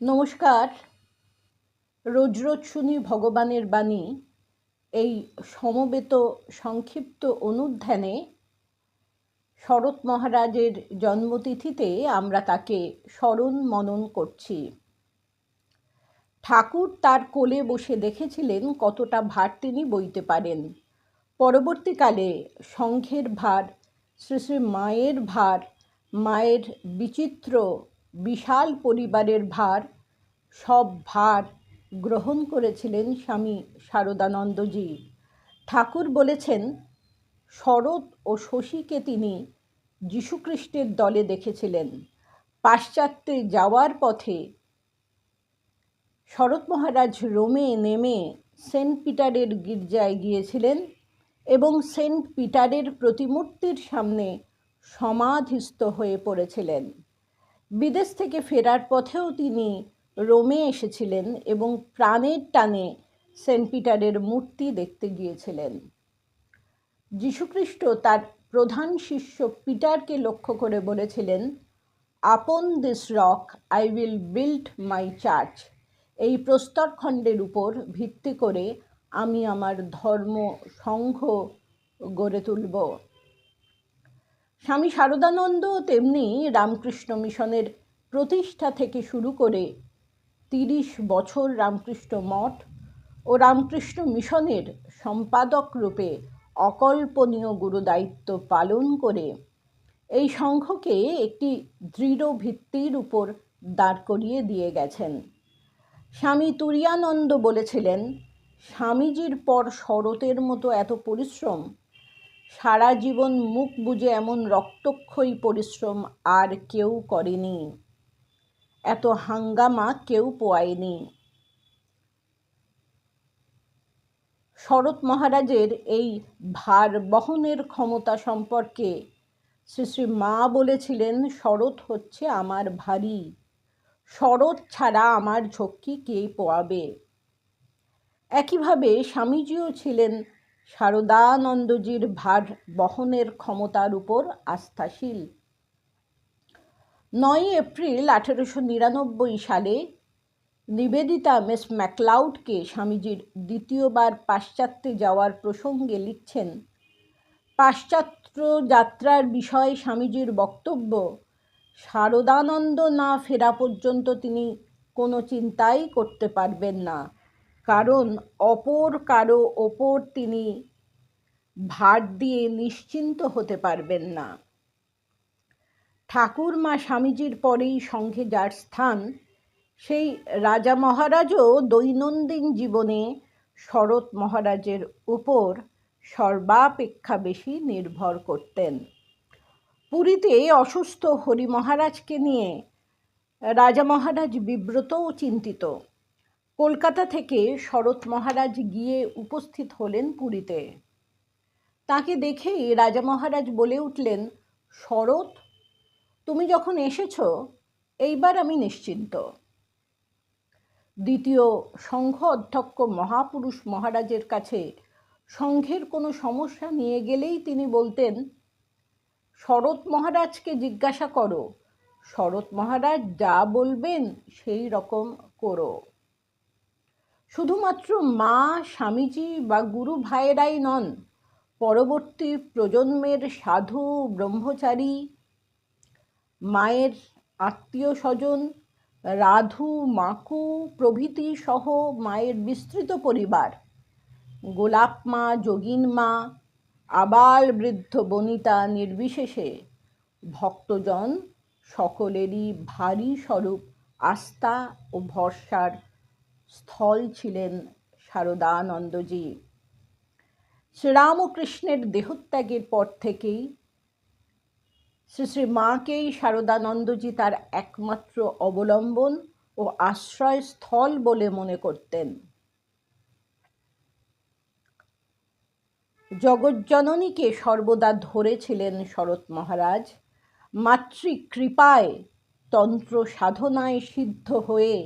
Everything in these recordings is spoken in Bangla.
নমস্কার। রোজ রোজ শুনি ভগবানের বাণী এই সমবেত সংক্ষিপ্ত অনুধ্যানে শরৎ মহারাজের জন্মতিথিতে আমরা তাকে স্মরণ মনন করছি। ঠাকুর তার কোলে বসে দেখেছিলেন কতটা ভার তিনি বইতে পারেন। পরবর্তীকালে সংঘের ভার, শ্রী শ্রী মায়ের ভার, মায়ের বিচিত্র বিশাল পরিবারের ভার, সব ভার গ্রহণ করেছিলেন স্বামী শারদানন্দজি। ঠাকুর বলেছেন, শরৎ ও শশীকে তিনি যীশুখ্রিস্টের দলে দেখেছিলেন। পাশ্চাত্যে যাওয়ার পথে শরৎ মহারাজ রোমে নেমে সেন্ট পিটারের গির্জায় গিয়েছিলেন এবং সেন্ট পিটারের প্রতিমূর্তির সামনে সমাধিস্থ হয়ে পড়েছিলেন। বিদেশ থেকে ফেরার পথেও তিনি রোমে এসেছিলেন এবং প্রাণের টানে সেন্ট পিটারের মূর্তি দেখতে গিয়েছিলেন। যীশুখ্রিস্ট তার প্রধান শিষ্য পিটারকে লক্ষ্য করে বলেছিলেন, upon this rock, I will build my church. এই প্রস্তরখণ্ডের উপর ভিত্তি করে আমি আমার ধর্ম সংঘ গড়ে তুলব। স্বামী শারদানন্দ তেমনি রামকৃষ্ণ মিশনের প্রতিষ্ঠা থেকে শুরু করে তিরিশ বছর রামকৃষ্ণ মঠ ও রামকৃষ্ণ মিশনের সম্পাদক রূপে অকল্পনীয় গুরুদায়িত্ব পালন করে এই সংঘকে একটি দৃঢ় ভিত্তির উপর দাঁড় করিয়ে দিয়ে গেছেন। স্বামী তুরিয়ানন্দ বলেছিলেন, স্বামীজির পর শরতের মতো এত পরিশ্রম সারা জীবন মুখ বুঝে এমন রক্তক্ষয়ী পরিশ্রম আর কেউ করেনি। এত হাঙ্গামা কেউ পোয়ায়নি। শরৎ মহারাজের এই ভার বহনের ক্ষমতা সম্পর্কে শ্রী শ্রী মা বলেছিলেন, শরৎ হচ্ছে আমার ভারী। শরৎ ছাড়া আমার ঝক্কি কে পোয়াবে? একইভাবে স্বামীজিও ছিলেন শারদানন্দজির ভার বহনের ক্ষমতার উপর আস্থাশীল। নয় এপ্রিল আঠেরোশো নিরানব্বই সালে নিবেদিতা মিস ম্যাকলাউডকে স্বামীজির দ্বিতীয়বার পাশ্চাত্যে যাওয়ার প্রসঙ্গে লিখছেন, পাশ্চাত্য যাত্রার বিষয়ে স্বামীজির বক্তব্য, শারদানন্দ না ফেরা পর্যন্ত তিনি কোনো চিন্তাই করতে পারবেন না। কারণ অপর কারও ওপর তিনি ভার দিয়ে নিশ্চিন্ত হতে পারবেন না। ঠাকুর মা স্বামীজির পরেই সঙ্ঘে যার স্থান, সেই রাজা মহারাজও দৈনন্দিন জীবনে শরৎ মহারাজের উপর সর্বাপেক্ষা বেশি নির্ভর করতেন। পুরীতে অসুস্থ হরি মহারাজকে নিয়ে রাজা মহারাজ বিব্রত ও চিন্তিত। কলকাতা থেকে শরৎ মহারাজ গিয়ে উপস্থিত হলেন পুরীতে। তাকে দেখেই রাজা মহারাজ বলে উঠলেন, শরৎ, তুমি যখন এসেছ, এইবার আমি নিশ্চিন্ত। দ্বিতীয় সংঘ অধ্যক্ষ মহাপুরুষ মহারাজের কাছে সংঘের কোনো সমস্যা নিয়ে গেলেই তিনি বলতেন, শরৎ মহারাজকে জিজ্ঞাসা করো, শরৎ মহারাজ যা বলবেন সেই রকম করো। শুধুমাত্র মা, স্বামীজি বা গুরু ভাইয়েরাই নন, পরবর্তী প্রজন্মের সাধু, ব্রহ্মচারী, মায়ের আত্মীয় স্বজন রাধু, মাকু প্রভৃতি সহ মায়ের বিস্তৃত পরিবার। গোলাপ মা, যোগিন মা, আবাল বৃদ্ধ বনিতা নির্বিশেষে ভক্তজন সকলেরই ভারী স্বরূপ আস্থা ও ভরসার স্থল ছিলেন শারদানন্দজি। শ্রীরামকৃষ্ণের দেহত্যাগের পর থেকেই শ্রী শ্রী মাকেই শারদানন্দজি তার একমাত্র অবলম্বন ও আশ্রয়স্থল বলে মনে করতেন। জগজ্জননীকে সর্বদা ধরেছিলেন শরৎ মহারাজ। মাতৃকৃপায় তন্ত্র সাধনায় সিদ্ধ হয়ে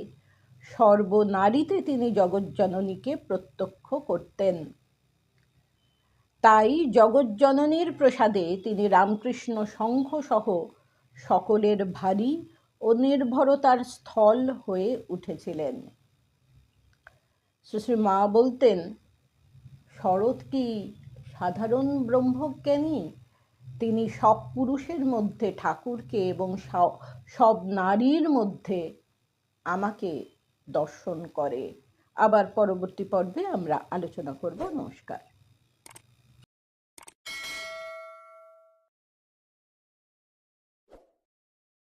সর্বনারীতে তিনি জগজ্জননীকে প্রত্যক্ষ করতেন। তাই জগজ্জননীর প্রসাদে তিনি রামকৃষ্ণ সংঘসহ সকলের ভারী ও নির্ভরতার স্থল হয়ে উঠেছিলেন। শ্রী মা বলতেন, শরৎ কি সাধারণ ব্রহ্মজ্ঞানী? তিনি সব পুরুষের মধ্যে ঠাকুরকে এবং সব নারীর মধ্যে আমাকে দর্শন করে। আবার পরবর্তী পর্বে আমরা আলোচনা করব। নমস্কার।